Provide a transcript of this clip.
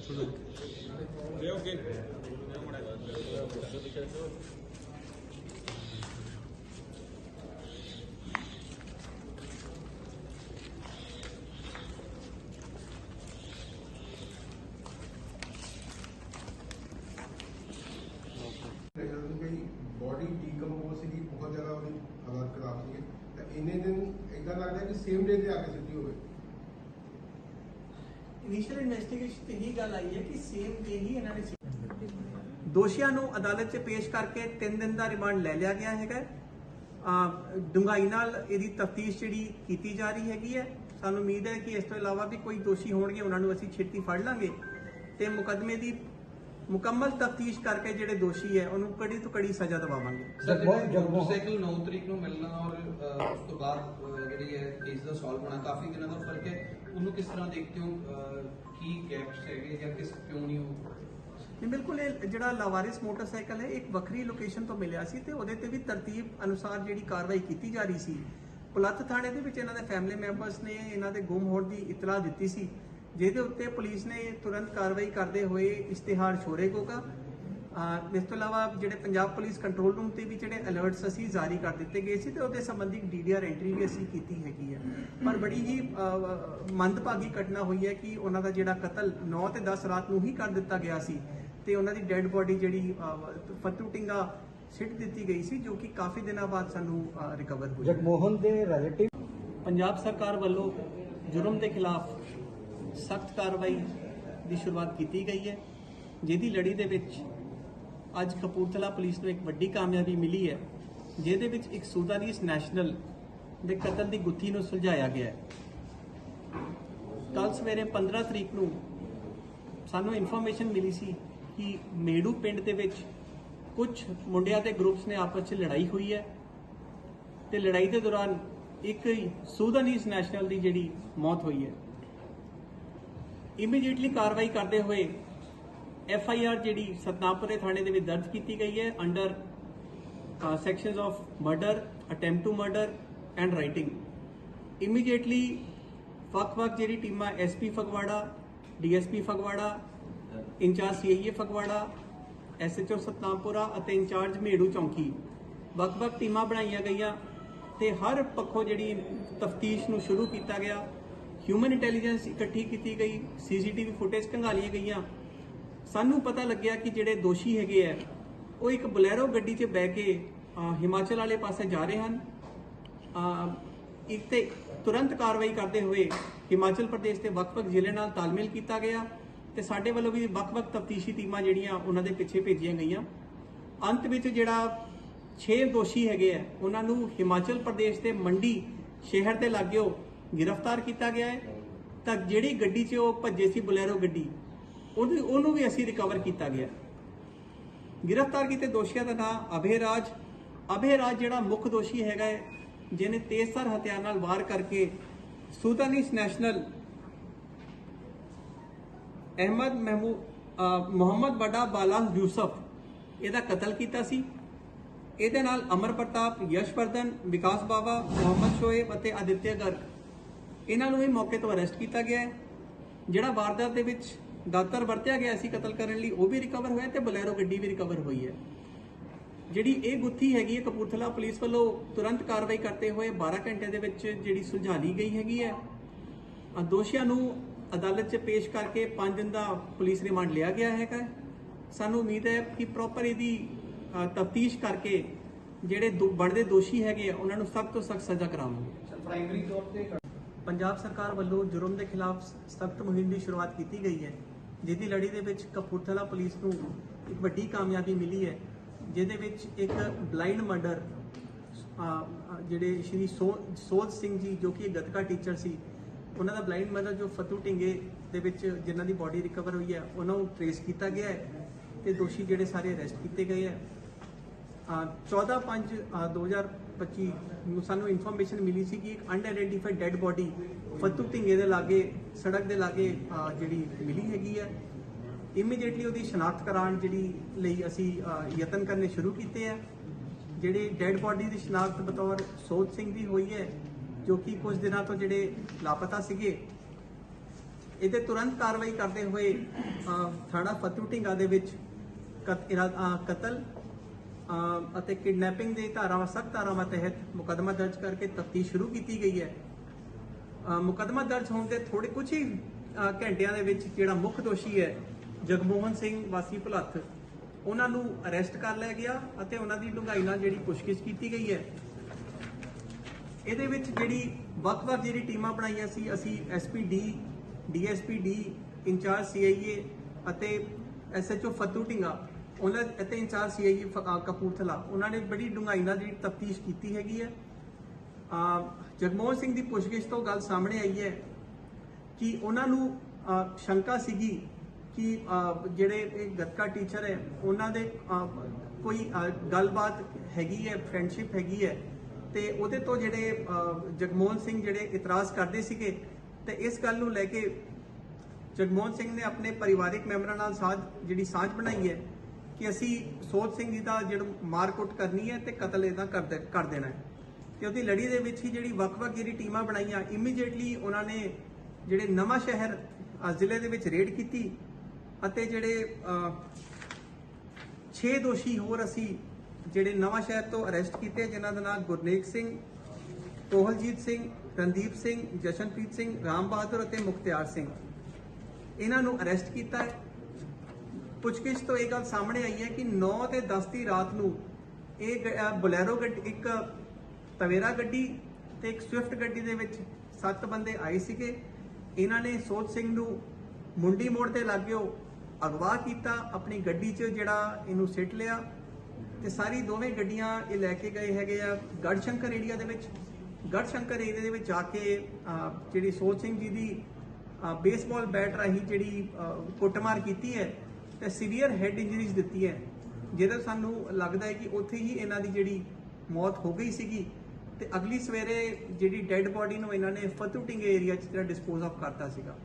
ਲਿਓ ਕੇ ਕਿ body decompose ਸੀਗੀ ਬਹੁਤ ਜ਼ਿਆਦਾ ਉਹਦੀ ਹਾਲਤ ਖਰਾਬ ਸੀ ਤਾਂ ਇੰਨੇ ਦਿਨ ਇਦਾਂ ਲੱਗਦਾ ਕਿ ਸੇਮ ਡੇ ਤੇ ਆ ਕੇ ਸਿੱਧੀ ਹੋਵੇ ਇਨੀਸ਼ੀਅਲ ਇਨਵੈਸਟੀਗੇਸ਼ਨ ਤੇ ਹੀ ਗੱਲ ਆਈ ਹੈ ਕਿ ਸੇਮ ਡੇ ਹੀ ਇਹਨਾਂ ਨੇ ਦੋਸ਼ੀਆਂ ਨੂੰ ਅਦਾਲਤ 'ਚ ਪੇਸ਼ ਕਰਕੇ 3 ਦਿਨ ਦਾ ਰਿਮਾਂਡ ਲੈ ਲਿਆ ਗਿਆ ਹੈਗਾ। ਆ ਡੁੰਗਾਈ ਨਾਲ ਇਹਦੀ ਤਫਤੀਸ਼ ਜਿਹੜੀ ਕੀਤੀ ਜਾ ਰਹੀ ਹੈਗੀ ਹੈ। ਸਾਨੂੰ ਉਮੀਦ ਹੈ ਕਿ ਇਸ ਤੋਂ ਇਲਾਵਾ ਵੀ ਕੋਈ ਦੋਸ਼ੀ ਹੋਣਗੇ, ਉਹਨਾਂ ਨੂੰ ਅਸੀਂ ਛੇਤੀ ਫੜ ਲਾਂਗੇ। ਤੇ ਮੁਕੱਦਮੇ ਦੀ ਮੁਕੰਮਲ ਤਫਤੀਸ਼ ਕਰਕੇ ਜਿਹੜੇ ਦੋਸ਼ੀ ਹੈ ਉਹਨੂੰ ਕੜੀ ਤੋਂ ਕੜੀ ਸਜ਼ਾ ਦਿਵਾਵਾਂਗੇ। ਮੋਟਰਸਾਈਕਲ 9 ਤਰੀਕ ਨੂੰ ਮਿਲਣਾ ਔਰ ਅ, ਉਸ ਤੋਂ ਬਾਅਦ ਅ, ਜਿਹੜੀ ਹੈ ਕੇਸ ਦਾ ਸੋਲਵ ਹੋਣਾ ਕਾਫੀ ਦਿਨਾਂ ਦਾ ਫ਼ਰਕ ਹੈ। ਉਹਨੂੰ ਕਿਸ ਤਰ੍ਹਾਂ ਦੇਖਦੇ ਹੋ? ਅ, ਕੀ ਗੈਪਸ ਹੈਗੇ ਜਾਂ ਕਿਸ ਕਿਉਂ ਨਹੀਂ ਹੋ ਨਹੀਂ ਬਿਲਕੁਲ ਇਹ ਜਿਹੜਾ ਲਾਵਾਰਿਸ ਮੋਟਰਸਾਈਕਲ ਹੈ ਇੱਕ ਵੱਖਰੀ ਲੋਕੇਸ਼ਨ ਤੋਂ ਮਿਲਿਆ ਸੀ ਤੇ ਉਹਦੇ ਤੇ ਵੀ ਤਰਤੀਬ ਅਨੁਸਾਰ ਜਿਹੜੀ ਕਾਰਵਾਈ ਕੀਤੀ ਜਾ ਰਹੀ ਸੀ। ਪੁਲੱਤ ਥਾਣੇ ਦੇ ਵਿੱਚ ਇਹਨਾਂ ਦੇ ਫੈਮਿਲੀ ਮੈਂਬਰਸ ਨੇ ਇਹਨਾਂ ਦੇ ਗੁੰਮ ਹੋਣ ਦੀ ਇਤਲਾਹ ਦਿੱਤੀ ਸੀ। ਜਿਹਦੇ ਉੱਤੇ ਪੁਲਿਸ ਨੇ ਤੁਰੰਤ ਕਾਰਵਾਈ ਕਰਦੇ ਹੋਏ ਇਸ਼ਤਿਹਾਰ ਛੋੜੇਗੋਗਾ ਅਹ ਇਸ ਤੋਂ ਇਲਾਵਾ ਜਿਹੜੇ ਪੰਜਾਬ ਪੁਲਿਸ ਕੰਟਰੋਲ ਰੂਮ ਤੇ ਵੀ ਜਿਹੜੇ ਅਲਰਟਸ ਅਸੀਂ ਜਾਰੀ ਕਰ ਦਿੱਤੇ ਗਏ ਸੀ ਤੇ ਉਹਦੇ ਸੰਬੰਧੀ ਡੀਡੀਆਰ ਐਂਟਰੀ ਵੀ ਅਸੀਂ ਕੀਤੀ ਹੈਗੀ ਹੈ ਪਰ ਬੜੀ ਹੀ ਮੰਦਭਾਗੀ ਘਟਨਾ ਹੋਈ ਹੈ ਕਿ ਉਹਨਾਂ ਦਾ ਜਿਹੜਾ ਕਤਲ 9 ਤੇ 10 ਰਾਤ ਨੂੰ ਹੀ ਕਰ ਦਿੱਤਾ ਗਿਆ ਸੀ ਤੇ ਉਹਨਾਂ ਦੀ ਡੈੱਡ ਬੋਡੀ ਜਿਹੜੀ ਫੱਤੂ ਟਿੰਗਾ ਸਿੱਟ ਦਿੱਤੀ ਗਈ ਸੀ ਜੋ ਕਿ ਕਾਫੀ ਦਿਨਾਂ ਬਾਅਦ ਸਾਨੂੰ ਰਿਕਵਰ ਹੋਈ ਜਗਮੋਹਨ ਦੇ ਰਿਲੇਟਿਵ ਪੰਜਾਬ ਸਰਕਾਰ ਵੱਲੋਂ ਜੁਰਮ ਦੇ ਖਿਲਾਫ ਸਖਤ ਕਾਰਵਾਈ ਦੀ ਸ਼ੁਰੂਆਤ ਕੀਤੀ ਗਈ ਹੈ। ਜਿਹਦੀ ਲੜੀ ਦੇ ਵਿੱਚ ਅੱਜ ਕਪੂਰਥਲਾ ਪੁਲਿਸ ਨੂੰ ਇੱਕ ਵੱਡੀ ਕਾਮਯਾਬੀ ਮਿਲੀ ਹੈ, ਜਿਹਦੇ ਵਿੱਚ ਇੱਕ ਸੂਦਾਨੀਸ ਨੈਸ਼ਨਲ ਦੇ ਕਤਲ ਦੀ ਗੁੱਥੀ ਨੂੰ ਸੁਲਝਾਇਆ ਗਿਆ ਹੈ। ਕੱਲ ਸਵੇਰੇ 15 ਤਰੀਕ ਨੂੰ ਸਾਨੂੰ ਇਨਫੋਰਮੇਸ਼ਨ ਮਿਲੀ ਸੀ ਕਿ ਮੇੜੂ ਪਿੰਡ ਦੇ ਵਿੱਚ ਕੁਝ ਮੁੰਡਿਆਂ ਦੇ ਗਰੁੱਪਸ ਨੇ ਆਪਸ 'ਚ ਲੜਾਈ ਹੋਈ ਹੈ ਤੇ ਲੜਾਈ ਦੇ ਦੌਰਾਨ ਇੱਕ ਸੂਦਾਨੀਸ ਨੈਸ਼ਨਲ ਦੀ ਜਿਹੜੀ ਮੌਤ ਹੋਈ ਹੈ। ਇਮੀਡੀਏਟਲੀ ਕਾਰਵਾਈ ਕਰਦੇ ਹੋਏ ਐਫ ਆਈ ਆਰ ਜਿਹੜੀ ਸਤਨਾਮਪੁਰੇ ਥਾਣੇ ਦੇ ਵਿੱਚ ਦਰਜ ਕੀਤੀ ਗਈ ਹੈ under sections of murder attempt to murder and writing immediately ਵੱਖ-ਵੱਖ ਜਿਹੜੀ ਟੀਮਾਂ SP Phagwara DSP Phagwara, incharge CIA Phagwara SHO Satnampura ਅਤੇ ਇੰਚਾਰਜ ਮੇੜੂ ਚੌਂਕੀ ਵੱਖ-ਵੱਖ ਟੀਮਾਂ ਬਣਾਈਆਂ ਗਈਆਂ ਤੇ ਹਰ ਪੱਖੋਂ ਜਿਹੜੀ ਤਫਤੀਸ਼ ਨੂੰ ਸ਼ੁਰੂ ਕੀਤਾ ਗਿਆ। ਹਿਊਮਨ ਇੰਟੈਲੀਜੈਂਸ ਇਕੱਠੀ ਕੀਤੀ ਗਈ ਸੀਸੀਟੀਵੀ ਫੁਟੇਜ ਖੰਗਾਲੀਆਂ ਗਈਆਂ। ਸਾਨੂੰ ਪਤਾ ਲੱਗਿਆ ਕਿ ਜਿਹੜੇ ਦੋਸ਼ੀ ਹੈਗੇ ਆ, ਉਹ ਇੱਕ ਬਲੈਰੋ ਗੱਡੀ 'ਚ ਬਹਿ ਕੇ ਹਿਮਾਚਲ ਵਾਲੇ ਪਾਸੇ ਜਾ ਰਹੇ ਹਨ। ਇੱਕ ਤੇ ਤੁਰੰਤ ਕਾਰਵਾਈ ਕਰਦੇ ਹੋਏ ਹਿਮਾਚਲ ਪ੍ਰਦੇਸ਼ ਦੇ ਵੱਖ-ਵੱਖ ਜ਼ਿਲ੍ਹੇ ਨਾਲ ਤਾਲਮੇਲ ਕੀਤਾ ਗਿਆ ਤੇ ਸਾਡੇ ਵੱਲੋਂ ਵੀ ਵੱਖ-ਵੱਖ ਤਫਤੀਸ਼ੀ ਟੀਮਾਂ ਜਿਹੜੀਆਂ ਉਹਨਾਂ ਦੇ ਪਿੱਛੇ ਭੇਜੀਆਂ ਗਈਆਂ। ਅੰਤ ਵਿੱਚ ਜਿਹੜਾ 6 ਦੋਸ਼ੀ ਹੈਗੇ ਆ, ਉਹਨਾਂ ਨੂੰ ਹਿਮਾਚਲ ਪ੍ਰਦੇਸ਼ ਦੇ ਮੰਡੀ ਸ਼ਹਿਰ ਦੇ ਲਾਗਿਓ ਗ੍ਰਿਫਤਾਰ ਕੀਤਾ ਗਿਆ ਹੈ, ਤਾਂ ਜਿਹੜੀ ਗੱਡੀ 'ਚ ਉਹ ਭੱਜੇ ਸੀ ਬੁਲੈਰੋ ਗੱਡੀ ਉਹਨੂੰ ਉਹਨੂੰ ਵੀ ਅਸੀਂ ਰਿਕਵਰ ਕੀਤਾ ਗਿਆ। ਗ੍ਰਿਫਤਾਰ ਕੀਤੇ ਦੋਸ਼ੀਆਂ ਦਾ ਨਾਮ ਅਭੇ ਰਾਜ। ਅਭੇ ਰਾਜ ਜਿਹੜਾ ਮੁੱਖ ਦੋਸ਼ੀ ਹੈਗਾ ਹੈ, ਜਿਹਨੇ ਤੇਜ਼ਧਾਰ ਹਥਿਆਰ ਨਾਲ ਵਾਰ ਕਰਕੇ Sudanese national Ahmed Mahmoud Mohammed ਬੜਾ ਬਾਲਾ ਯੂਸਫ, ਇਹਦਾ ਕਤਲ ਕੀਤਾ ਸੀ। ਇਹਦੇ ਨਾਲ ਅਮਰ ਪ੍ਰਤਾਪ, ਯਸ਼ਵਰਧਨ, ਵਿਕਾਸ ਬਾਵਾ, ਮੁਹੰਮਦ ਸ਼ੋਏਬ ਅਤੇ ਆਦਿਤਿਆ ਗਰਗ ਇਹਨਾਂ ਨੂੰ ਵੀ ਮੌਕੇ ਤੋਂ ਅਰੈਸਟ ਕੀਤਾ ਗਿਆ ਹੈ। ਜਿਹੜਾ ਵਾਰਦਾਤ ਦੇ ਵਿੱਚ ਦਾਤਰ ਵਰਤਿਆ ਗਿਆ ਸੀ ਕਤਲ ਕਰਨ ਲਈ, ਉਹ ਵੀ ਰਿਕਵਰ ਹੋਇਆ ਤੇ ਬਲੈਰੋ ਗੱਡੀ ਵੀ ਰਿਕਵਰ ਹੋਈ ਹੈ। ਜਿਹੜੀ ਇਹ ਗੁੱਥੀ ਹੈਗੀ ਹੈ ਕਪੂਰਥਲਾ ਪੁਲਿਸ ਵੱਲੋਂ ਤੁਰੰਤ ਕਾਰਵਾਈ ਕਰਦੇ ਹੋਏ 12 ਘੰਟੇ ਦੇ ਵਿੱਚ ਜਿਹੜੀ ਸੁਲਝਾ ਲਈ ਗਈ ਹੈਗੀ ਹੈ। ਦੋਸ਼ੀਆਂ ਨੂੰ ਅਦਾਲਤ 'ਚ ਪੇਸ਼ ਕਰਕੇ 5 ਦਿਨ ਦਾ ਪੁਲਿਸ ਰਿਮਾਂਡ ਲਿਆ ਗਿਆ ਹੈਗਾ ਸਾਨੂੰ ਉਮੀਦ ਹੈ ਕਿ ਪ੍ਰੋਪਰ ਇਹਦੀ ਤਫਤੀਸ਼ ਕਰਕੇ ਜਿਹੜੇ ਦੋ- ਬਣਦੇ ਦੋਸ਼ੀ ਹੈਗੇ ਆ, ਉਹਨਾਂ ਨੂੰ ਸਖਤ ਤੋਂ ਸਖਤ ਸਜ਼ਾ ਕਰਾਵਾਂਗੇ। ਪ੍ਰਾਇਮਰੀ ਤੌਰ ਤੇ ਪੰਜਾਬ ਸਰਕਾਰ ਵੱਲੋਂ ਜੁਰਮ ਦੇ ਖਿਲਾਫ ਸਖਤ ਮੁਹਿੰਮ ਦੀ ਸ਼ੁਰੂਆਤ ਕੀਤੀ ਗਈ ਹੈ, ਜਿਹਦੀ ਲੜੀ ਦੇ ਵਿੱਚ ਕਪੂਰਥਲਾ ਪੁਲਿਸ ਨੂੰ ਇੱਕ ਵੱਡੀ ਕਾਮਯਾਬੀ ਮਿਲੀ ਹੈ, ਜਿਹਦੇ ਵਿੱਚ ਇੱਕ ਬਲਾਈਂਡ ਮਰਡਰ ਜਿਹੜੇ ਸ਼੍ਰੀ ਸੋ- ਸੋਧ ਸਿੰਘ ਜੀ, ਜੋ ਕਿ ਇੱਕ ਗੱਤਕਾ ਟੀਚਰ ਸੀ, ਉਹਨਾਂ ਦਾ ਬਲਾਈਂਡ ਮਰਡਰ ਜੋ ਫਤੂ ਢਿੰਗੇ ਦੇ ਵਿੱਚ ਜਿਨ੍ਹਾਂ ਦੀ ਬਾਡੀ ਰਿਕਵਰ ਹੋਈ ਹੈ, ਉਹਨਾਂ ਨੂੰ ਟ੍ਰੇਸ ਕੀਤਾ ਗਿਆ ਹੈ ਤੇ ਦੋਸ਼ੀ ਜਿਹੜੇ ਸਾਰੇ ਅਰੈਸਟ ਕੀਤੇ ਗਏ ਹੈ। ਬੱਚੀ ਨੂੰ ਸਾਨੂੰ ਇਨਫੋਰਮੇਸ਼ਨ ਮਿਲੀ ਸੀ ਕਿ ਇੱਕ unidentified dead body Fattu Dhinge ਦੇ ਲਾਗੇ ਸੜਕ ਦੇ ਲਾਗੇ ਜਿਹੜੀ ਮਿਲੀ ਹੈਗੀ ਹੈ। ਇਮੀਡੀਏਟਲੀ ਉਹਦੀ ਸ਼ਨਾਖਤ ਕਰਾਉਣ ਜਿਹੜੀ ਲਈ ਅਸੀਂ ਯਤਨ ਕਰਨੇ ਸ਼ੁਰੂ ਕੀਤੇ ਆ। ਜਿਹੜੇ ਡੈੱਡ ਬੋਡੀ ਦੀ ਸ਼ਨਾਖਤ ਬਤੌਰ ਸੋਧ ਸਿੰਘ ਦੀ ਹੋਈ ਹੈ ਜੋ ਕਿ ਕੁਝ ਦਿਨਾਂ ਤੋਂ ਜਿਹੜੇ ਲਾਪਤਾ ਸੀਗੇ ਇਹਦੇ ਤੁਰੰਤ ਕਾਰਵਾਈ ਕਰਦੇ ਹੋਏ ਅ, ਥਾਣਾ ਫਤੂ ਢਿੰਗਾ ਦੇ ਵਿੱਚ ਕਤ- ਇਰਾ- ਕਤਲ ਅਤੇ ਕਿਡਨੈਪਿੰਗ ਦੀ ਧਾਰਾਵਾਂ ਸਖਤ ਧਾਰਾਵਾਂ ਤਹਿਤ ਮੁਕੱਦਮਾ ਦਰਜ ਕਰਕੇ ਤਫਤੀਸ਼ ਸ਼ੁਰੂ ਕੀਤੀ ਗਈ ਹੈ। ਅ, ਮੁਕੱਦਮਾ ਦਰਜ ਹੋਣ ਦੇ ਥੋੜੇ ਕੁਝ ਹੀ ਘੰਟਿਆਂ ਦੇ ਵਿੱਚ ਜਿਹੜਾ ਮੁੱਖ ਦੋਸ਼ੀ ਹੈ ਜਗਮੋਹਨ ਸਿੰਘ ਵਾਸੀ ਭੁਲੱਥ ਉਹਨਾਂ ਨੂੰ ਅਰੈਸਟ ਕਰ ਲਿਆ ਗਿਆ ਅਤੇ ਉਹਨਾਂ ਦੀ ਡੂੰਘਾਈ ਨਾਲ ਜਿਹੜੀ ਪੁੱਛਗਿੱਛ ਕੀਤੀ ਗਈ ਹੈ। ਇਹਦੇ ਵਿੱਚ ਜਿਹੜੀ ਵੱਖ-ਵੱਖ ਜਿਹੜੀ ਟੀਮਾਂ ਬਣਾਈਆਂ ਸੀ ਅਸੀਂ ਐਸਪੀਡੀ ਡੀਐਸਪੀਡੀ ਇੰਚਾਰਜ ਸੀਆਈਏ ਅਤੇ ਐਸਐਚਓ ਫਤੂ ਢਿੰਗਾ। ਉਹਨਾਂ ਅਤੇ ਇੰਚਾਰਜ ਸੀਆਈਏ ਕਪੂਰਥਲਾ। ਉਹਨਾਂ ਨੇ ਬੜੀ ਡੂੰਘਾਈ ਨਾਲ ਜਿਹੜੀ ਤਫਤੀਸ਼ ਕੀਤੀ ਹੈਗੀ ਹੈ। ਅਹ ਜਗਮੋਹਨ ਸਿੰਘ ਦੀ ਪੁੱਛਗਿੱਛ ਤੋਂ ਗੱਲ ਸਾਹਮਣੇ ਆਈ ਹੈ ਕਿ ਉਹਨਾਂ ਨੂੰ ਸ਼ੰਕਾ ਸੀਗੀ ਕਿ ਜਿਹੜੇ ਇਹ ਗੱਤਕਾ ਟੀਚਰ ਹੈ, ਉਹਨਾਂ ਦੇ ਕੋਈ ਗੱਲਬਾਤ ਹੈਗੀ ਹੈ ਫਰੈਂਡਸ਼ਿਪ ਹੈਗੀ ਹੈ। ਤੇ ਉਹਦੇ ਤੋਂ ਜਿਹੜੇ ਜਗਮੋਹਨ ਸਿੰਘ ਜਿਹੜੇ ਇਤਰਾਜ਼ ਕਰਦੇ ਸੀਗੇ, ਤੇ ਇਸ ਗੱਲ ਨੂੰ ਲੈ ਕੇ ਜਗਮੋਹਨ ਸਿੰਘ ਨੇ ਆਪਣੇ ਪਰਿਵਾਰਿਕ ਮੈਂਬਰਾਂ ਨਾਲ ਸਾਂਝ, ਜਿਹੜੀ ਸਾਂਝ ਬਣਾਈ ਹੈ ਕਿ ਅਸੀਂ ਸੋਚ ਸਿੰਘ ਜੀ ਦਾ ਜਿਹੜਾ ਮਾਰਕੁੱਟ ਕਰਨੀ ਹੈ ਤੇ ਕਤਲ ਇਹਦਾ ਕਰ ਕਰ ਦੇਣਾ ਹੈ। ਤੇ ਉਹਦੀ ਲੜੀ ਦੇ ਵਿੱਚ ਹੀ ਜਿਹੜੀ ਵੱਖ-ਵੱਖ ਜਿਹੜੀ ਟੀਮਾਂ ਬਣਾਈਆਂ ਇਮੀਡੀਏਟਲੀ ਉਹਨਾਂ ਨੇ ਜਿਹੜੇ ਨਵਾਂ ਸ਼ਹਿਰ ਜ਼ਿਲ੍ਹੇ ਦੇ ਵਿੱਚ ਰੇਡ ਕੀਤੀ ਅਤੇ ਜਿਹੜੇ 6 ਦੋਸ਼ੀ ਹੋਰ ਅਸੀਂ ਜਿਹੜੇ ਨਵਾਂ ਸ਼ਹਿਰ ਤੋਂ ਅਰੈਸਟ ਕੀਤੇ, ਜਿਨ੍ਹਾਂ ਦਾ ਨਾਮ ਗੁਰਨੇਕ ਸਿੰਘ, ਕੋਹਲਜੀਤ ਸਿੰਘ, ਰਣਦੀਪ ਸਿੰਘ, ਜਸ਼ਨਪ੍ਰੀਤ ਸਿੰਘ, ਰਾਮ ਬਹਾਦਰ ਅਤੇ ਮੁਖਤਿਆਰ ਸਿੰਘ। ਇਹਨਾਂ ਨੂੰ ਅਰੈਸਟ ਕੀਤਾ ਹੈ। ਪੁੱਛਗਿੱਛ ਤੋਂ ਇਹ ਗੱਲ ਸਾਹਮਣੇ ਆਈ ਹੈ ਕਿ 9 ਤੇ 10 ਦੀ ਰਾਤ ਨੂੰ ਇਹ ਗ- ਅਹ ਗੱਡੀ ਇੱਕ ਤਵੇਰਾ ਗੱਡੀ ਤੇ ਇੱਕ ਸਵਿਫਟ ਗੱਡੀ ਦੇ ਵਿੱਚ ਸੱਤ ਬੰਦੇ ਆਏ ਸੀਗੇ। ਇਹਨਾਂ ਨੇ ਸੋਚ ਸਿੰਘ ਨੂੰ ਮੁੰਡੀ ਮੋੜ ਤੇ ਲੱਗਿਓ ਅਗਵਾ ਕੀਤਾ, ਆਪਣੀ ਗੱਡੀ 'ਚ ਜਿਹੜਾ ਇਹਨੂੰ ਸਿੱਟ ਲਿਆ ਤੇ ਸਾਰੀ ਦੋਵੇਂ ਗੱਡੀਆਂ ਇਹ ਲੈ ਕੇ ਗਏ ਹੈਗੇ ਆ ਗੜਸ਼ੰਕਰ ਏਰੀਆ ਦੇ ਵਿੱਚ। ਗੜਸ਼ੰਕਰ ਏਰੀਆ ਦੇ ਵਿੱਚ ਜਾ ਕੇ ਜਿਹੜੀ ਸੋਚ ਸਿੰਘ ਜੀ ਦੀ ਬੇਸਬਾਲ ਬੈਟ ਰਾਹੀਂ ਜਿਹੜੀ ਕੁੱਟਮਾਰ ਕੀਤੀ ਹੈ। ਤੇ ਸੀਵੀਅਰ ਹੈਡ ਇੰਜਰੀਜ਼ ਦਿੱਤੀ ਹੈ। ਜਿਹਦਾ ਸਾਨੂੰ ਲੱਗਦਾ ਹੈ ਕਿ ਉੱਥੇ ਹੀ ਇਹਨਾਂ ਦੀ ਜਿਹੜੀ ਮੌਤ ਹੋ ਗਈ ਸੀਗੀ ਤੇ ਅਗਲੀ ਸਵੇਰੇ ਜਿਹੜੀ ਡੈੱਡ ਬਾਡੀ ਨੂੰ ਇਹਨਾਂ ਨੇ ਫਤੂਟਿੰਗ ਏਰੀਆ 'ਚ ਜਿਹੜਾ ਡਿਸਪੋਜ਼ ਆਫ ਕਰਤਾ ਸੀਗਾ।